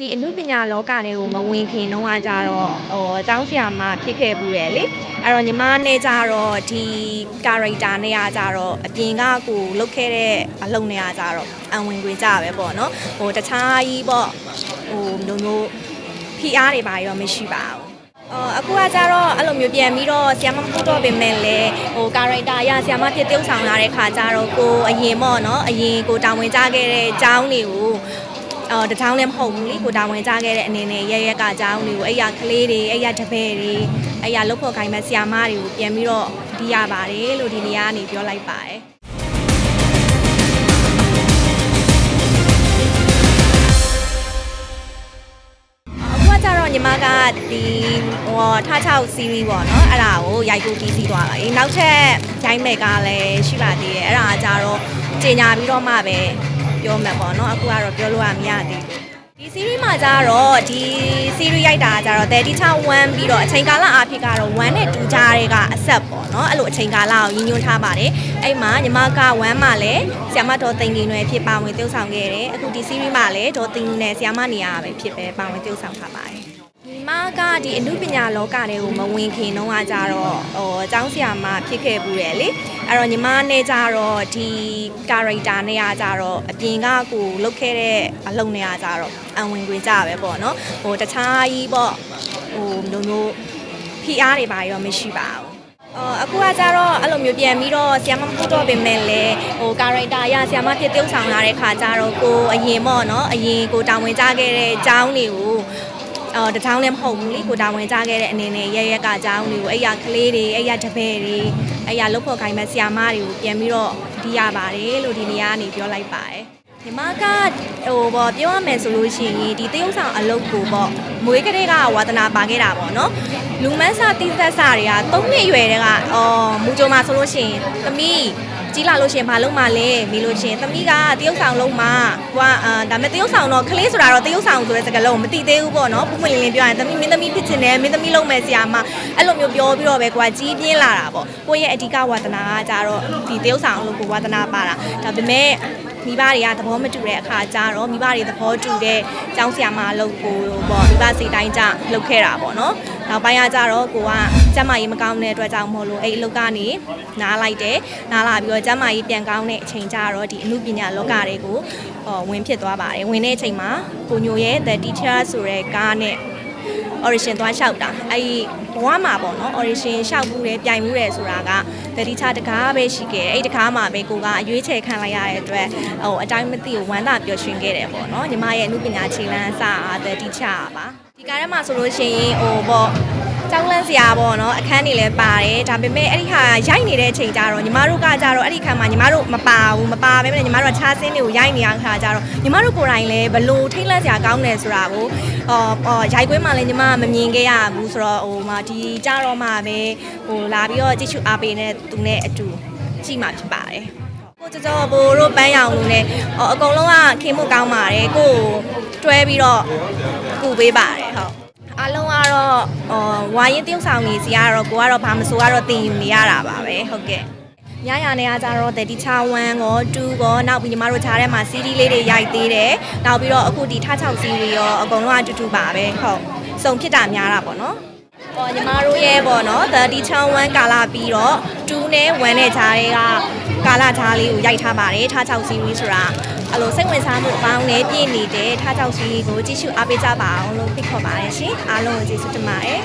ဒီအမှုပညာလောကတွေကိုမဝင်ခင်တုန်းကကြတော့ဟိုအကြောင်းဆရာမဖြစ်ခဲ့ဘူးရယ်လေအဲ့တော့ညီမနဲ့ကြတော့ဒီ character နဲ့ကကြတော့အပြင်ကကိုလုတ်ခဲ့တဲ့အလုပ်နဲ့ကကြတော့အဝင်ခွေကြပဲပေါ့နော်ဟိုတခြားကြီးပေါ့ဟိုမျိုးမျိုးဖိအားတွေပါရောမရှိပါဘူးအော်အခုကကြတော့အဲ့လိုမျိုးပြန်ပြီးတော့ဆီယမမဟုတ်တော့ပြင်မဲ့လေဟို character အရဆီယမဖြစ်တုံဆောင်လာတဲ့ခါကျတော့ကိုအရင်ပေါ့နော်အရင်ကိုတာဝန်ကြခဲ့တဲ့အကြောင်းတွေကို အော်တထောင်လည်းမဟုတ်ဘူးလေကိုတာဝန်ကြခဲ့တဲ့အနေနဲ့ရရက်ကကြောင်းတွေကိုအဲ့ရကလေးတွေအဲ့ရတပည့်တွေအဲ့ရလုတ်ဖို့ခိုင်းမဲ့ဆီယာမတွေကိုပြန်ပြီးတော့ဒီရပါတယ်လို့ဒီနေရာကနေပြောလိုက်ပါတယ်အခုကကြတော့ညီမကဒီဟိုထား6 series ပေါ့နော်အဲ့ဒါကိုရိုက်ကူပြီးစီးသွားပါပြီနောက်ထပ်ရိုက်မဲ့ကလည်းရှိပါသေးတယ်အဲ့ဒါကကြတော့ကြီးညာပြီးတော့မှပဲ ပြောမှတ်ပေါ့နော်အခုကတော့ပြောလို့ရမရသေးဘူးဒီ series မှာကြတော့ဒီ series ရိုက်တာကကြတော့36 1ပြီးတော့အချိန်ကာလအဖြစ်ကတော့1နဲ့2ကြားတွေကအဆက်ပေါ့နော်အဲ့လိုအချိန်ကာလကိုရည်ညွှန်းထားပါတယ်အဲ့မှာညီမက1မှာလည်းဆီယမတော်သိငင်တွေဖြစ်ပါဝင် tiêu ဆောင်ခဲ့တယ်အခုဒီ series မှာလည်းဒေါ်သိငင်နဲ့ဆီယမနေရာပဲဖြစ်ပဲပါဝင် tiêu ဆောင်ထားပါတယ်ညီ မကဒီအမှုပညာလောကတွေကိုမဝင်ခင်တုန်းကကြတော့ဟိုအကြောင်းဆရာမဖြစ်ခဲ့ဘူးရယ်လေအဲ့တော့ညီမနဲ့ကြတော့ဒီ character နဲ့ကကြတော့အပြင်ကကိုလုတ်ခဲ့တဲ့အလုပ်နဲ့ကကြတော့အဝင်ခွေကြပဲပေါ့နော်ဟိုတခြားကြီးပေါ့ဟိုမျိုးမျိုးဖိအားတွေပါရောမရှိပါဘူးအော်အခုကကြတော့အဲ့လိုမျိုးပြန်ပြီးတော့ဆီယမမဟုတ်တော့ပြင်မဲ့လေဟို character အရဆီယမဖြစ်တုံဆောင်လာတဲ့ခါကျတော့ကိုအရင်ပေါ့နော်အရင်ကိုတာဝန်ကြခဲ့တဲ့အကြောင်းတွေကို အော်တထောင်လည်းမဟုတ်ဘူးလေကိုတာဝန်ကြခဲ့တဲ့အနေနဲ့ရရက်ကကြောင်းတွေကိုအဲ့ရကလေးတွေအဲ့ရတပည့်တွေအဲ့ရလုတ်ဖို့ခိုင်းမဲ့ဆီယာမတွေကိုပြန်ပြီးတော့ဒီရပါတယ်လို့ဒီနေရာကနေပြောလိုက်ပါတယ် ဒီမှာကဟိုပေါ့ပြောရမယ်ဆိုလို့ရှိရင်ဒီတရုတ်ဆောင်အလုပ်ကိုပေါ့မွေးကလေးကဝါသနာပါခဲ့တာပေါ့နော်လူမန်းစာတိသက်စာတွေက၃နှစ်ရွယ်တဲ့ကအော်မူကြိုမှာဆိုလို့ရှိရင်သမီးကြီးလာလို့ရှိရင်ဘာလုပ်မှလဲမေးလို့ရှိရင်သမီးကတရုတ်ဆောင်လုံးမှာဟိုကအာဒါပေမဲ့တရုတ်ဆောင်တော့ကလေးဆိုတာတော့တရုတ်ဆောင်ဆိုတဲ့စကားလုံးမသိသေးဘူးပေါ့နော်ပုံမှန်လင်းလင်းပြောရင်သမီးမင်းသမီးဖြစ်ချင်တယ်မင်းသမီးလုံးမယ်ဆရာမအဲ့လိုမျိုးပြောပြီးတော့ပဲကွာကြီးပြင်းလာတာပေါ့ကိုယ့်ရဲ့အဓိကဝါသနာကကြတော့ဒီတရုတ်ဆောင်အလုပ်ကိုဝါသနာပါတာဒါပေမဲ့ မိဘတွေကသဘောမတူတဲ့အခါကျတော့မိဘတွေသဘောတူတဲ့ကျောင်းဆရာမအလုပ်ကိုပေါ့မိဘစိတ်တိုင်းကြလုပ်ခဲ့တာပေါ့နော်နောက်ပိုင်းကကြတော့ကိုကကျမ်းမာရေးမကောင်းတဲ့အတွက်ကြောင့်မဟုတ်လို့အဲ့အလုပ်ကနေနားလိုက်တယ်နားလာပြီးတော့ကျမ်းမာရေးပြန်ကောင်းတဲ့အချိန်ကျတော့ဒီအမှုပညာလောကတွေကိုဟောဝင်ဖြစ်သွားပါတယ်ဝင်တဲ့အချိန်မှာကိုညိုရဲ့ The Teacher ဆိုတဲ့ကားနဲ့ audition သွားလျှောက်တာအဲ့ဒီဘဝမှာပေါ့နော် audition လျှောက်မှုတယ်ပြိုင်မှုတယ်ဆိုတာကတတိချတကားပဲရှိခဲ့တယ်အဲ့ဒီတကားမှာပဲကိုကအရွေးချယ်ခံလိုက်ရတဲ့အတွက်ဟိုအတိုင်းမသိကိုဝမ်းသာပျော်ရွှင်ခဲ့တယ်ပေါ့နော်ညီမရဲ့အမှုပညာခြေလမ်းအစအားတတိချပါဒီကားထဲမှာဆိုလို့ရှိရင်ဟိုပေါ့ ကျောင်းလန်းစရာပေါ့နော်အခန်းတွေလည်းပါတယ်ဒါပေမဲ့အဲ့ဒီဟာရိုက်နေတဲ့အချိန်ကျတော့ညီမတို့ကကြတော့အဲ့ဒီခန်းမှာညီမတို့မပါဘူးမပါဘဲနဲ့ညီမတို့ကခြားစင်းတွေကိုရိုက်နေရခါကျတော့ညီမတို့ကိုယ်တိုင်လည်းဘလို့ထိတ်လန့်စရာကောင်းတယ်ဆိုတာကိုအော်အော်ရိုက်ခွင်းမှလည်းညီမမမြင်ခဲ့ရဘူးဆိုတော့ဟိုမှာဒီကြတော့မှပဲဟိုလာပြီးတော့ကြည့်ချူအားပေးနေသူနဲ့အတူကြည့်မှဖြစ်ပါတယ်ကိုကြောကြောဘိုးတို့ပန်းရောင်လူနဲ့အော်အကုန်လုံးကခင်မှုကောင်းပါတယ်ကိုကိုတွဲပြီးတော့ကူပေးပါတယ်ဟုတ် အားလုံးကတော့အော်ဝိုင်းရင်တယောက်ဆောင်နေစီကတော့ကိုကတော့ဘာမဆိုကတော့တင်ယူနေရတာပါပဲဟုတ်ကဲ့ညရနေကကြတော့တတိချ1ကော2ကောနောက်ပြီးညီမတို့ခြားထဲမှာ CD လေးတွေရိုက်သေးတယ်နောက်ပြီးတော့အခုဒီထ6 CD ရောအကုန်လုံးအတူတူပါပဲဟုတ်စုံဖြစ်တာများတာပေါ့နော် ဟောညီမတို့ရဲ့ပေါ့နော်30ချောင်း1ကာလာပြီးတော့2နဲ့1နဲ့ခြားတွေကကာလာခြားလေးကိုရိုက်ထားပါတယ်ထား6 series ဆိုတာအဲ့လိုစိတ်ဝင်စားမှုအပေါင်းနဲ့ပြည့်နေတဲ့ထား6 series ကိုကြည့်ရှုအားပေးကြပါအောင်လို့ဖိတ်ခေါ်ပါတယ်ရှင်အားလုံးကိုကျေးဇူးတင်ပါတယ်